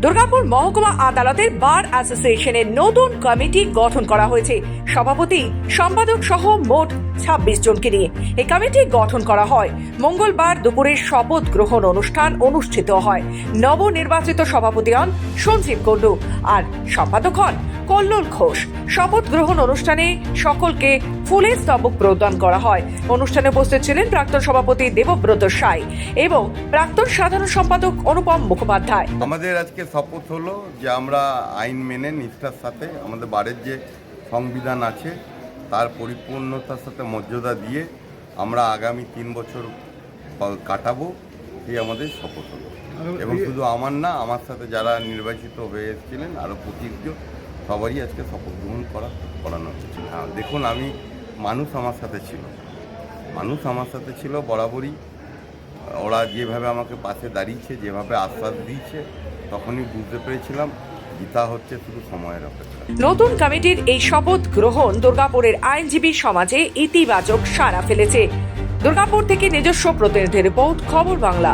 দুর্গাপুর মহকুমা আদালতের বার অ্যাসোসিয়েশনের নতুন কমিটি গঠন করা হয়েছে। সভাপতি, সম্পাদক সহ মোট ছাব্বিশ জনকে নিয়ে। এই কমিটি গঠন করা হয়। মঙ্গলবার দুপুরে শপথ গ্রহণ অনুষ্ঠান অনুষ্ঠিত হয়। নবনির্বাচিত সভাপতি হন সঞ্জীব কুণ্ডু আর সম্পাদক হন কল্লোল ঘোষ। শপথ গ্রহণ অনুষ্ঠানে সকলকে ফুলের স্তবক প্রদান করা হয়। অনুষ্ঠানে উপস্থিত ছিলেন প্রাক্তন সভাপতি দেবব্রত সাই এবং প্রাক্তন সাধারণ সম্পাদক অনুপম মুখোপাধ্যায়। আমাদের আজকে শপথ হলো যে আমরা আইন মেনে নিষ্ঠার সাথে আমাদের বাড়ির যে সংবিধান আছে, তার পরিপূর্ণতার সাথে মর্যাদা দিয়ে আমরা আগামী তিন বছর কাটাবো। এই আমাদের শপথ হলো। এবং শুধু আমার না আমার সাথে যারা নির্বাচিত হয়ে এসেছিলেন আরও পঁচিশজন সবারই আজকে শপথ গ্রহণ করা করানো হচ্ছে। হ্যাঁ দেখুন আমি মানুষ আমার সাথে ছিল। মানুষ আমার সাথে ছিল বরাবরই। ওরা যেভাবে আমাকে পাশে দাঁড়িয়েছে যেভাবে আশ্বাস দিয়েছে তখনই বুঝতে পেরেছিলাম গীতা হচ্ছে শুধু সময়ের অপেক্ষা। নতুন কমিটির এই শপথ গ্রহণ দুর্গাপুরের আইনজীবী সমাজে ইতিবাচক সাড়া ফেলেছে। দুর্গাপুর থেকে নিজস্ব প্রতিনিধি রিপোর্ট খবর বাংলা।